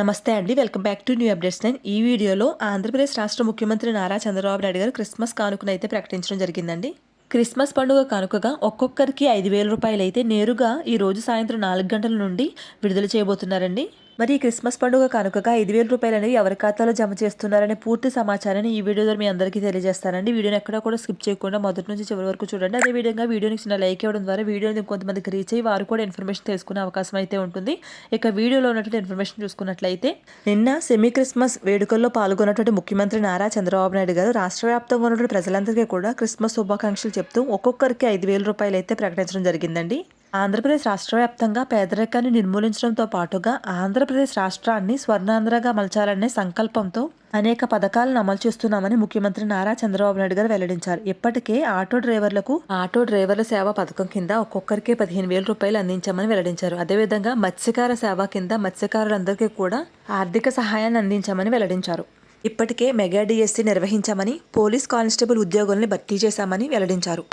నమస్తే అండి. Welcome back to new updates nine ఈ వీడియోలో ఆంధ్రప్రదేశ్ రాష్ట్ర ముఖ్యమంత్రి నారా చంద్రబాబు నాయుడు గారు క్రిస్మస్ కానుకను అయితే ప్రకటించడం జరిగిందండి. క్రిస్మస్ పండుగ కానుకగా ఒక్కొక్కరికి ఐదు వేల రూపాయలు అయితే నేరుగా ఈ రోజు సాయంత్రం నాలుగు గంటల నుండి విడుదల చేయబోతున్నారండి. మరి ఈ క్రిస్మస్ పండుగ కనుకగా ఐదు వేల రూపాయలు అనేవి ఎవరి ఖాతాలో జమ చేస్తున్నారనే పూర్తి సమాచారాన్ని ఈ వీడియో ద్వారా మీ అందరికీ తెలియజేస్తానండి. వీడియోని ఎక్కడ కూడా స్కిప్ చేయకుండా మొదటి నుంచి చివరి వరకు చూడండి. అదే విధంగా వీడియోని చిన్న లైక్ ఇవ్వడం ద్వారా వీడియోని కొంతమందికి రీచ్ అయ్యి వారు కూడా ఇన్ఫర్మేషన్ తెలుసుకునే అవకాశం అయితే ఉంటుంది. ఇక వీడియోలో ఉన్నటువంటి ఇన్ఫర్మేషన్ చూసుకున్నట్లయితే నిన్న సెమీ క్రిస్మస్ వేడుకల్లో పాల్గొన్నటువంటి ముఖ్యమంత్రి నారా చంద్రబాబు నాయుడు గారు రాష్ట్ర వ్యాప్తంగా ఉన్నటువంటి ప్రజలందరికీ కూడా క్రిస్మస్ శుభాకాంక్షలు చెప్తూ ఒక్కొక్కరికి ఐదు వేల రూపాయలు అయితే ప్రకటించడం జరిగిందండి. ఆంధ్రప్రదేశ్ రాష్ట్ర వ్యాప్తంగా పేదరికాన్ని నిర్మూలించడంతో పాటుగా ఆంధ్రప్రదేశ్ రాష్ట్రాన్ని స్వర్ణాంధ్రగా మలచాలనే సంకల్పంతో అనేక పథకాలను అమలు చేస్తున్నామని ముఖ్యమంత్రి నారా చంద్రబాబు నాయుడు గారు వెల్లడించారు. ఇప్పటికే ఆటో డ్రైవర్లకు ఆటో డ్రైవర్ల సేవ పథకం కింద ఒక్కొక్కరికి పదిహేను వేల రూపాయలు అందించామని వెల్లడించారు. అదేవిధంగా మత్స్యకార సేవ కింద మత్స్యకారులందరికీ కూడా ఆర్థిక సహాయాన్ని అందించామని వెల్లడించారు. ఇప్పటికే మెగా డిఎస్సీ నిర్వహించామని పోలీస్ కానిస్టేబుల్ ఉద్యోగుల్ని భర్తీ చేశామని వెల్లడించారు.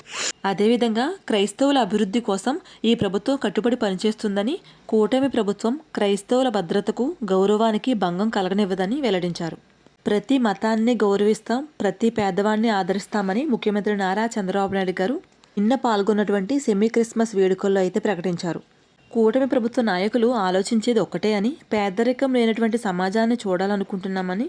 అదేవిధంగా క్రైస్తవుల అభివృద్ధి కోసం ఈ ప్రభుత్వం కట్టుబడి పనిచేస్తుందని కూటమి ప్రభుత్వం క్రైస్తవుల భద్రతకు గౌరవానికి భంగం కలగనివ్వదని వెల్లడించారు. ప్రతి మతాన్ని గౌరవిస్తాం ప్రతి పేదవాడిని ఆదరిస్తామని ముఖ్యమంత్రి నారా చంద్రబాబు నాయుడు గారు నిన్న పాల్గొన్నటువంటి సెమీ క్రిస్మస్ వేడుకల్లో అయితే ప్రకటించారు. కూటమి ప్రభుత్వ నాయకులు ఆలోచించేది ఒక్కటే అని పేదరికం లేనటువంటి సమాజాన్ని చూడాలనుకుంటున్నామని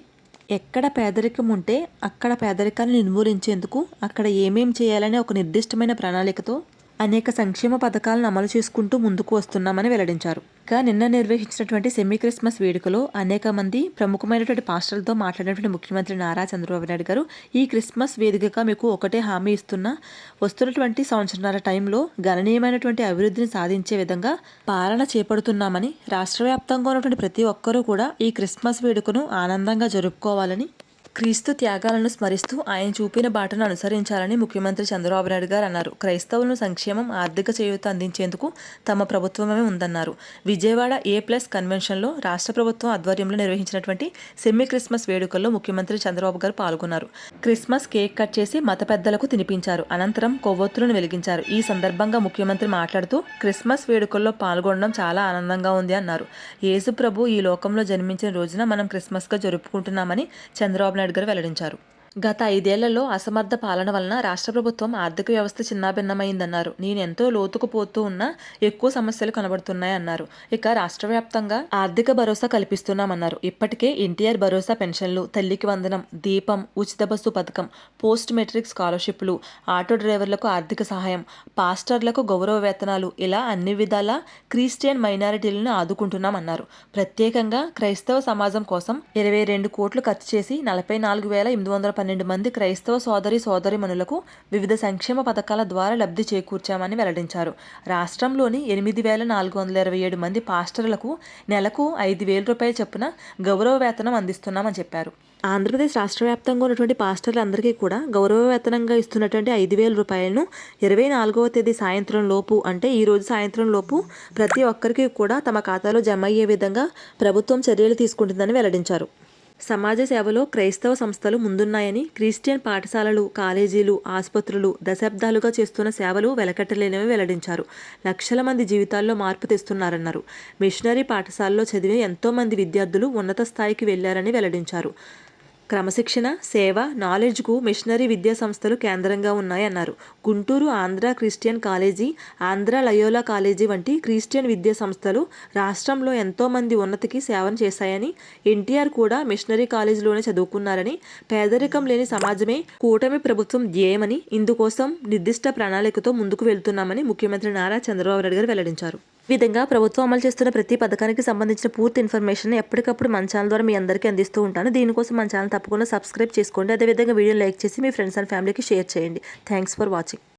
ఎక్కడ పేదరికం ఉంటే అక్కడ పేదరికాన్ని నిర్మూలించేందుకు అక్కడ ఏమేం చేయాలనే ఒక నిర్దిష్టమైన ప్రణాళికతో అనేక సంక్షేమ పథకాలను అమలు చేసుకుంటూ ముందుకు వస్తున్నామని వెల్లడించారు. ఇక నిన్న నిర్వహించినటువంటి సెమీ క్రిస్మస్ వేడుకలో అనేక మంది ప్రముఖమైనటువంటి పాస్టర్లతో మాట్లాడినటువంటి ముఖ్యమంత్రి నారా చంద్రబాబు నాయుడు గారు ఈ క్రిస్మస్ వేదికగా మీకు ఒకటే హామీ ఇస్తున్నా వస్తున్నటువంటి సంవత్సరాల టైంలో గణనీయమైనటువంటి అభివృద్ధిని సాధించే విధంగా పాలన చేపడుతున్నామని రాష్ట్ర వ్యాప్తంగా ఉన్నటువంటి ప్రతి ఒక్కరూ కూడా ఈ క్రిస్మస్ వేడుకను ఆనందంగా జరుపుకోవాలని క్రీస్తు త్యాగాలను స్మరిస్తూ ఆయన చూపిన బాటను అనుసరించాలని ముఖ్యమంత్రి చంద్రబాబు నాయుడు గారు అన్నారు. క్రైస్తవులను సంక్షేమం ఆర్థిక చేయూత అందించేందుకు తమ ప్రభుత్వమే ఉందన్నారు. విజయవాడ ఏ ప్లస్ కన్వెన్షన్లో రాష్ట్ర ప్రభుత్వం ఆధ్వర్యంలో నిర్వహించినటువంటి సెమీ క్రిస్మస్ వేడుకల్లో ముఖ్యమంత్రి చంద్రబాబు గారు పాల్గొన్నారు. క్రిస్మస్ కేక్ కట్ చేసి మత పెద్దలకు తినిపించారు. అనంతరం కొవ్వొత్తులను వెలిగించారు. ఈ సందర్భంగా ముఖ్యమంత్రి మాట్లాడుతూ క్రిస్మస్ వేడుకల్లో పాల్గొనడం చాలా ఆనందంగా ఉంది అన్నారు. యేసు ప్రభు ఈ లోకంలో జన్మించిన రోజున మనం క్రిస్మస్గా జరుపుకుంటున్నామని చంద్రబాబు నాయుడు గారు వెల్లడించారు. గత ఐదేళ్ళలో అసమర్థ పాలన వలన రాష్ట్ర ప్రభుత్వం ఆర్థిక వ్యవస్థ చిన్నాభిన్నమైందన్నారు. నేను ఎంతో లోతుకు పోతూ ఉన్నా ఎక్కువ సమస్యలు కనబడుతున్నాయన్నారు. ఇక రాష్ట్ర వ్యాప్తంగా ఆర్థిక భరోసా కల్పిస్తున్నామన్నారు. ఇప్పటికే ఎన్టీఆర్ భరోసా పెన్షన్లు తల్లికి వందనం దీపం ఉచిత బస్సు పథకం పోస్ట్ మెట్రిక్ స్కాలర్షిప్లు ఆటో డ్రైవర్లకు ఆర్థిక సహాయం పాస్టర్లకు గౌరవ వేతనాలు ఇలా అన్ని విధాల క్రిస్టియన్ మైనారిటీలను ఆదుకుంటున్నామన్నారు. ప్రత్యేకంగా క్రైస్తవ సమాజం కోసం ఇరవై రెండు కోట్లు ఖర్చు చేసి నలభై నాలుగు వేల ఎనిమిది వందల పన్నెండు మంది క్రైస్తవ సోదరి సోదరిమణులకు వివిధ సంక్షేమ పథకాల ద్వారా లబ్ధి చేకూర్చామని వెల్లడించారు. రాష్ట్రంలోని ఎనిమిది వేల నాలుగు వందల ఇరవై ఏడు మంది పాస్టర్లకు నెలకు ఐదు వేల రూపాయల చొప్పున గౌరవ వేతనం అందిస్తున్నామని చెప్పారు. ఆంధ్రప్రదేశ్ రాష్ట్ర వ్యాప్తంగా ఉన్నటువంటి పాస్టర్లందరికీ కూడా గౌరవ వేతనంగా ఇస్తున్నటువంటి ఐదు వేల రూపాయలను ఇరవై నాలుగవ తేదీ సాయంత్రం లోపు అంటే ఈ రోజు సాయంత్రం లోపు ప్రతి ఒక్కరికి కూడా తమ ఖాతాలో జమ అయ్యే విధంగా ప్రభుత్వం చర్యలు తీసుకుంటుందని వెల్లడించారు. సమాజ సేవలో క్రైస్తవ సంస్థలు ముందున్నాయని క్రిస్టియన్ పాఠశాలలు కాలేజీలు ఆసుపత్రులు దశాబ్దాలుగా చేస్తున్న సేవలు వెలకట్టలేనివి వెల్లడించారు. లక్షల మంది జీవితాల్లో మార్పు తెస్తున్నారన్నారు. మిషనరీ పాఠశాలలో చదివిన ఎంతోమంది విద్యార్థులు ఉన్నత స్థాయికి వెళ్ళారని వెల్లడించారు. క్రమశిక్షణ సేవ నాలెడ్జ్కు మిషనరీ విద్యా సంస్థలు కేంద్రంగా ఉన్నాయన్నారు. Guntur Andhra Christian college Andhra Loyola college వంటి క్రిస్టియన్ విద్యా సంస్థలు రాష్ట్రంలో ఎంతోమంది ఉన్నతికి సేవను చేశాయని ఎన్టీఆర్ కూడా మిషనరీ కాలేజీలోనే చదువుకున్నారని పేదరికం లేని సమాజమే కూటమి ప్రభుత్వం ధ్యేయమని ఇందుకోసం నిర్దిష్ట ప్రణాళికతో ముందుకు వెళ్తున్నామని ముఖ్యమంత్రి నారా చంద్రబాబు నాయుడు గారు వెల్లడించారు. విధంగా ప్రభుత్వం అమలు చేస్తున్న ప్రతి పథకానికి సంబంధించిన పూర్తి ఇన్ఫర్మేషన్ ఎప్పటికప్పుడు మన ఛానల్ ద్వారా మీ అందరికీ అందిస్తూ ఉంటాను. దీనికోసం మన ఛానల్ తప్పకుండా సబ్స్క్రైబ్ చేసుకోండి అదేవిధంగా వీడియో లైక్ చేసి మీ ఫ్రెండ్స్ అండ్ ఫ్యామిలీకి షేర్ చేయండి. Thanks for watching.